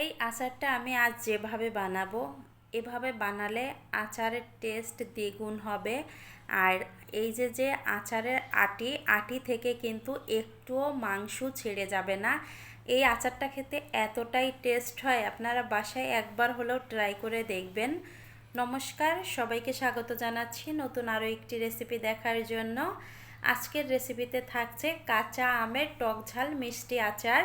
এই আচারটা আমি আজ যেভাবে বানাবো, এভাবে বানালে আচারের টেস্ট দ্বিগুণ হবে। আর এই যে যে আচারের আটি আটি থেকে কিন্তু একটুও মাংস ছেড়ে যাবে না। এই আচারটা খেতে এতটাই টেস্ট হয়, আপনারা বাসায় একবার হলেও ট্রাই করে দেখবেন। নমস্কার, সবাইকে স্বাগত জানাচ্ছি নতুন আরও একটি রেসিপি দেখার জন্য। আজকের রেসিপিতে থাকছে কাঁচা আমের টক ঝাল মিষ্টি আচার।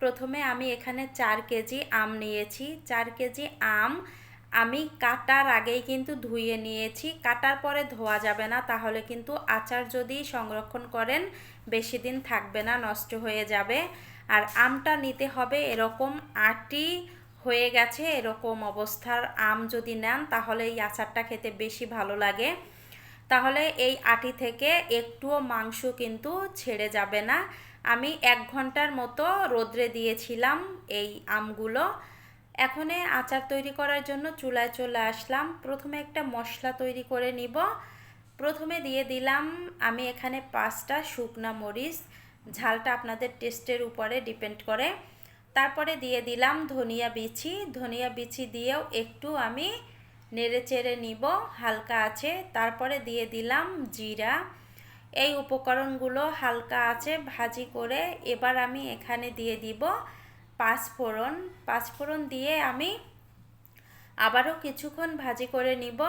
প্রথমে আমি এখানে চার কেজি আম নিয়েছি। চার কেজি আম আমি কাটার আগেই কিন্তু ধুয়ে নিয়েছি। কাটার পরে ধোয়া যাবে না, তাহলে কিন্তু আচার যদি সংরক্ষণ করেন, বেশি দিন থাকবে না, নষ্ট হয়ে যাবে। আর আমটা নিতে হবে এরকম আটি হয়ে গেছে, এরকম অবস্থার আম যদি নেন, তাহলে এই আচারটা খেতে বেশি ভালো লাগে। তাহলে এই আটি থেকে একটুও মাংস কিন্তু ছেড়ে যাবে না। আমি এক ঘণ্টার মতো রোদ্রে দিয়েছিলাম এই আমগুলো। এখন আচার তৈরি করার জন্য চুলায় চলে আসলাম। প্রথমে একটা মশলা তৈরি করে নিব। প্রথমে দিয়ে দিলাম আমি এখানে পাঁচটা শুকনা মরিচ। ঝালটা আপনাদের টেস্টের উপরে ডিপেন্ড করে। তারপরে দিয়ে দিলাম ধনিয়া বিচি। ধনিয়া বিচি দিয়েও একটু আমি নেড়ে চেড়ে নিব, হালকা আছে। তারপরে দিয়ে দিলাম জিরা। এই উপকরণগুলো হালকা আছে, ভাজি করে এবার আমি এখানে দিয়ে দিব পাঁচফোড়ন। পাঁচফোড়ন দিয়ে আমি আবারও কিছুক্ষণ ভাজি করে নিব।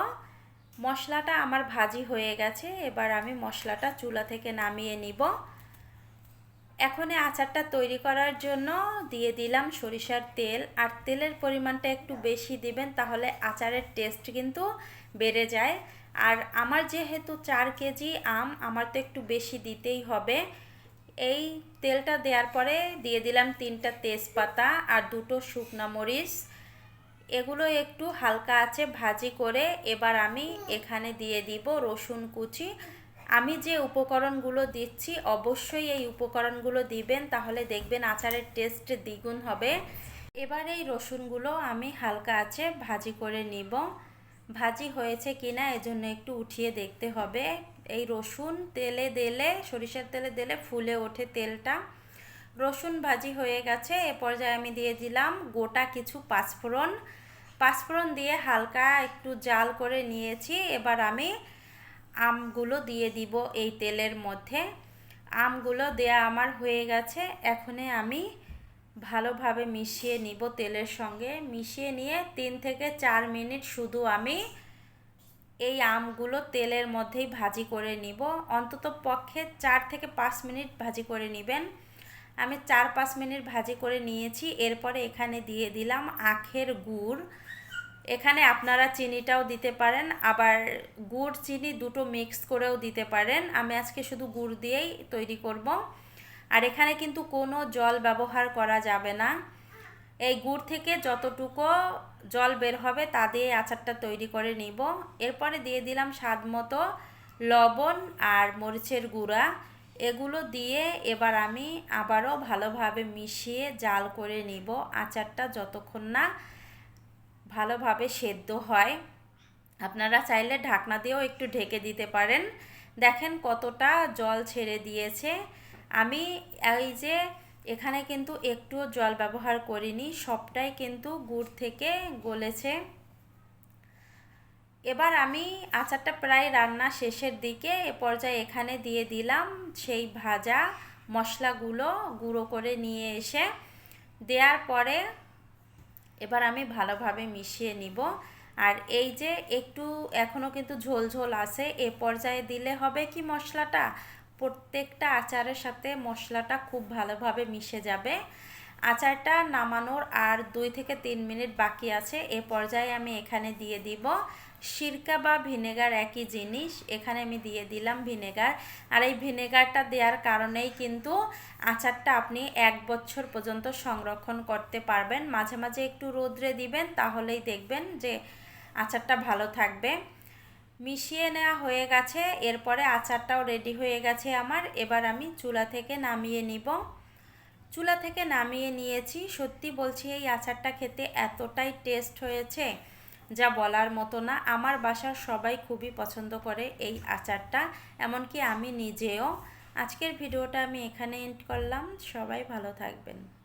মশলাটা আমার ভাজি হয়ে গেছে, এবার আমি মশলাটা চুলা থেকে নামিয়ে নিব। এখন আচারটা তৈরি করার জন্য দিয়ে দিলাম সরিষার তেল। আর তেলের পরিমাণটা একটু বেশি দিবেন তাহলে আচারের টেস্ট কিন্তু বেড়ে যায়। আর আমার যেহেতু চার কেজি আম, আমার তো একটু বেশি দিতেই হবে। এই তেলটা দেওয়ার পরে দিয়ে দিলাম তিনটা তেজপাতা আর দুটো শুকনা মরিচ। এগুলো একটু হালকা আছে ভাজি করে এবার আমি এখানে দিয়ে দিব রসুন কুচি। আমি যে উপকরণগুলো দিচ্ছি, অবশ্যই এই উপকরণগুলো দিবেন, তাহলে দেখবেন আচারের টেস্ট দ্বিগুণ হবে। এবার এই রসুনগুলো আমি হালকা আছে ভাজি করে নিব। ভাজি হয়েছে কিনা এজন্য একটু উঠিয়ে দেখতে হবে। এই রসুন তেলে দিলে, সরিষার তেলে দিলে ফুলে ওঠে তেলটা। রসুন ভাজি হয়ে গেছে, এ পর্যায়ে আমি দিয়ে দিলাম গোটা কিছু পাঁচফোড়ন। পাঁচফোড়ন দিয়ে হালকা একটু জাল করে নিয়েছি। এবার আমি আমগুলো দিয়ে দিব এই তেলের মধ্যে। আমগুলো দেয়া আমার হয়ে গেছে। এখনে আমি ভালোভাবে মিশিয়ে নিব তেলের সঙ্গে। মিশিয়ে নিয়ে তিন থেকে চার মিনিট শুধু আমি এই আমগুলো তেলের মধ্যেই ভাজি করে নিব। অন্তত পক্ষে চার থেকে পাঁচ মিনিট ভাজি করে নেবেন। আমি চার পাঁচ মিনিট ভাজি করে নিয়েছি। এরপরে এখানে দিয়ে দিলাম আখের গুড়। এখানে আপনারা চিনিটাও দিতে পারেন, আবার গুড় চিনি দুটো মিক্স করেও দিতে পারেন। আমি আজকে শুধু গুড় দিয়েই তৈরি করব। আর এখানে কিন্তু কোনো জল ব্যবহার করা যাবে না। এই গুড় থেকে যতটুকু জল বের হবে তা দিয়ে আচারটা তৈরি করে নিব। এরপরে দিয়ে দিলাম স্বাদ মতো লবণ আর মরিচের গুঁড়া। এগুলো দিয়ে এবার আমি আবারও ভালোভাবে মিশিয়ে জাল করে নিব আচারটা যতক্ষণ না ভালোভাবে সেদ্ধ হয়। আপনারা চাইলে ঢাকনা দিয়েও একটু ঢেকে দিতে পারেন। দেখেন কতটা জল ছেড়ে দিয়েছে। আমি এই যে এখানে কিন্তু একটুও জল ব্যবহার করিনি, সবটাই কিন্তু গুড় থেকে গলেছে। এবার আমি আচারটা প্রায় রান্না শেষের দিকে এ পর্যায়ে এখানে দিয়ে দিলাম সেই ভাজা মশলাগুলো গুঁড়ো করে নিয়ে এসে। দেওয়ার পরে এবার আমি ভালোভাবে মিশিয়ে নিব। আর এই যে একটু এখনও কিন্তু ঝোল ঝোল আছে, এ পর্যায়ে দিলে হবে কি মশলাটা? প্রত্যেকটা আচারের সাথে মশলাটা খুব ভালোভাবে মিশে যাবে। আচারটা নামানোর আর দুই থেকে তিন মিনিট বাকি আছে, এ পর্যায়ে আমি এখানে দিয়ে দিব। সিরকা বা ভিনেগার একই জিনিস। এখানে আমি দিয়ে দিলাম ভিনেগার। আর এই ভিনেগারটা দেওয়ার কারণেই কিন্তু আচারটা আপনি এক বছর পর্যন্ত সংরক্ষণ করতে পারবেন। মাঝে মাঝে একটু রোদ্রে দিবেন, তাহলেই দেখবেন যে আচারটা ভালো থাকবে। মিশিয়ে নেওয়া হয়ে গেছে। এরপরে আচারটাও রেডি হয়ে গেছে আমার। এবার আমি চুলা থেকে নামিয়ে নিব। চুলা থেকে নামিয়ে নিয়েছি। সত্যি বলছি, এই আচারটা খেতে এতটাই টেস্ট হয়েছে। যা বলার মতো না। আমার বাসার সবাই খুবই পছন্দ করে এই আচারটা, এমনকি আমি নিজেও। আজকের ভিডিওটা আমি এখানে এন্ড করলাম। সবাই ভালো থাকবেন।